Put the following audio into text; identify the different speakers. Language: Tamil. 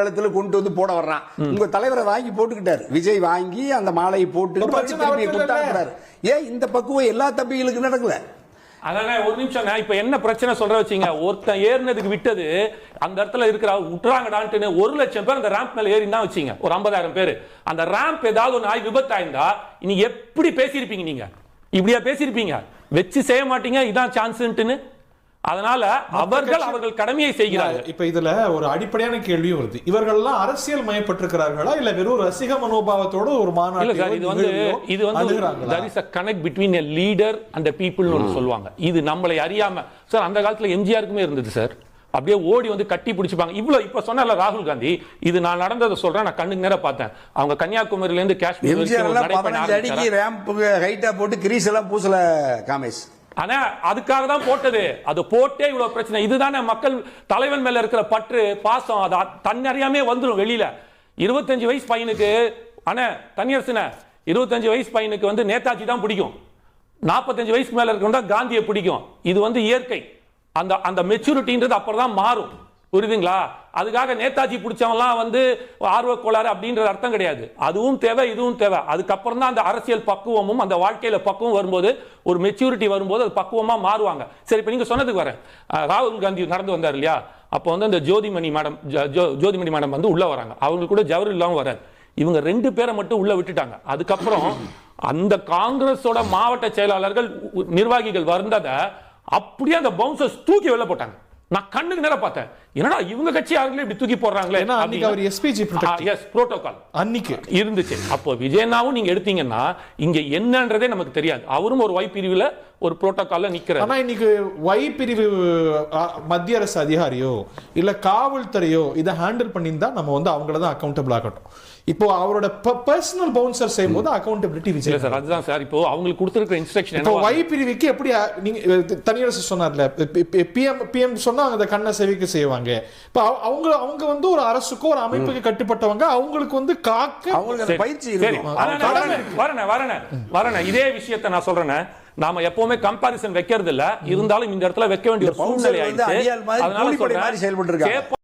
Speaker 1: இடத்துல கொண்டு வந்து போட வர்றான். உங்க தலைவரை வாங்கி போட்டுக்கிட்டாரு. விஜய் வாங்கி அந்த மாலையை போட்டு ஏன் இந்த பக்குவம் எல்லா தம்பிகளுக்கும் நடக்கல.
Speaker 2: அதானே ஒரு நிமிஷம் நான் இப்ப என்ன பிரச்சனை சொல்ற வச்சீங்க. ஒருத்தன் ஏறினதுக்கு விட்டது அந்த இடத்துல இருக்கிற விட்டுறாங்கடான்ட்டு ஒரு லட்சம் பேர் அந்த ரேம்ப் மேல ஏறி தான் வச்சீங்க. ஒரு ஐம்பதாயிரம் பேர். அந்த ரேம்ப் ஏதாவது ஒரு நாய் விபத்து ஆயிருந்தா நீ எப்படி பேசியிருப்பீங்க நீங்க? இப்படியா பேசியிருப்பீங்க? வச்சு செய்ய மாட்டீங்க? இதான் சான்ஸ்ன்ட்டுன்னு அதனால அவர்கள் அவர்கள் கடமையை செய்கிறார்கள்.
Speaker 3: இப்ப இதுல ஒரு அடிப்படையான கேள்வியும் வருது. இவர்கள்லாம் அரசியல் மயப்பட்டிருக்கிறார்களா? இல்ல வெறும் ரசிக மனோபாவத்தோட ஒரு
Speaker 2: சார் இது வந்து இது வந்து between a leader and a people ஒன்று சொல்லுவாங்க. இது நம்மளை அறியாம சார் அந்த காலத்துல எம்ஜிஆருக்குமே இருந்தது சார். அப்படியே ஓடி வந்து கட்டி பிடிச்சிப்பாங்க. இவ்வளவு இப்ப சொன்னல ராகுல் காந்தி. இது நான் நடந்ததை சொல்றேன் நான் கண்ணுக்கு நேரா பார்த்தேன். அவங்க கன்னியாகுமரியில இருந்து காஷ்மீர்
Speaker 1: எல்லாம் போட்டு கிரீஸ் எல்லாம் பூசல காமேஷ்.
Speaker 2: ஆனா அதுக்காக தான் போட்டது. அது போட்டே இவ்வளவு பிரச்சனை. இதுதானே மக்கள் தலைவன் மேல இருக்கிற பற்று பாசம் அது தன்னறியாமே வந்துடும் வெளியில. இருபத்தஞ்சு வயசு பையனுக்கு அண்ணே தனியரசுன இருபத்தஞ்சு வயசு பையனுக்கு வந்து நேதாஜி தான் பிடிக்கும். நாற்பத்தஞ்சு வயசுக்கு மேல இருக்கிறவங்க காந்தியை பிடிக்கும். இது வந்து இயற்கை. அந்த அந்த மெச்சூரிட்டின்றது அப்புறம் தான் மாறும். புரியுதுங்களா? அதுக்காக நேதாஜி பிடிச்சவன்லாம் வந்து ஆர்வ கோளாறு அப்படின்றது அர்த்தம் கிடையாது. அதுவும் தேவை இதுவும் தேவை. அதுக்கப்புறம் தான் அந்த அரசியல் பக்குவமும் அந்த வாழ்க்கையில் பக்குவம் வரும்போது ஒரு மெச்சூரிட்டி வரும்போது அது பக்குவமாக மாறுவாங்க. சரி இப்போ நீங்கள் சொன்னதுக்கு வரேன். ராகுல் காந்தி நடந்து வந்தார் இல்லையா? அப்போ வந்து அந்த ஜோதிமணி மேடம் ஜோ- ஜோதிமணி மேடம் வந்து உள்ளே வராங்க. அவங்க கூட ஜவஹர் இல்லாமல் வராது இவங்க ரெண்டு பேரை மட்டும் உள்ளே விட்டுட்டாங்க. அதுக்கப்புறம் அந்த காங்கிரஸோட மாவட்ட செயலாளர்கள் உ- நிர்வாகிகள் வந்ததை அப்படியே அந்த பவுன்சர்ஸ் தூக்கி வெளில போட்டாங்க. நான் கண்ணுக்கு நேரம் பார்த்தேன். என்னடா இவங்க கட்சி யாருங்களே இப்படி தூக்கி போடுறாங்களே
Speaker 3: அன்னைக்கு அவர் protected.
Speaker 2: எஸ் புரோட்டோகால்
Speaker 3: அன்னைக்கு.
Speaker 2: இருந்துச்சு. அப்போ விஜயனாவும் நீங்க எடுத்தீங்கன்னா இங்க என்னன்றதே நமக்கு தெரியாது. அவரும் ஒரு ஒய் பிரிவுல ஒரு புரோட்டோகால்ல நிக்கிறார்.
Speaker 3: ஆனா இன்னைக்கு ஒய் பிரிவு மத்திய அரசு அதிகாரியோ இல்ல காவல்துறையோ இதை ஹேண்டில் பண்ணியிருந்தா நம்ம வந்து அவங்கள தான் அக்கௌண்டபிள் ஆகட்டும். இப்போ அவரோட பர்சனல் பவுன்சர் செய்யும்போது அக்கௌண்டபிலிட்டி
Speaker 2: இல்ல
Speaker 3: விஜய்
Speaker 2: சார் அதுதான் சார். இப்போ அவங்களுக்கு கொடுத்திருக்கிற இன்ஸ்ட்ரக்ஷன்
Speaker 3: இப்போ
Speaker 2: என்ன
Speaker 3: ஒய் பிரிவுக்கு எப்படி நீங்க தனியரசு சொன்னார்ல பிஎம் பிஎம் சொன்னா அந்த கண்ணை செவிக்க செய்வாங்க. இப்போ அவ- அவங்க அவங்க வந்து ஒரு அரசுக்கோ ஒரு அமைப்புக்கு கட்டுப்பட்டவங்க அவங்களுக்கு வந்து காக்க
Speaker 1: அவங்களுக்கு பயிற்சி
Speaker 2: வரேனே, வரேனே, வரேனே. இதே விஷயத்தை நான் சொல்றேனே. நாம எப்பவுமே கம்பாரிசன் வைக்கிறது இல்ல இருந்தாலும் இந்த இடத்துல வைக்க வேண்டிய சூழ்நிலை ஆயிடுச்சு. அதனால
Speaker 1: செயல்பட்டு இருக்காங்க.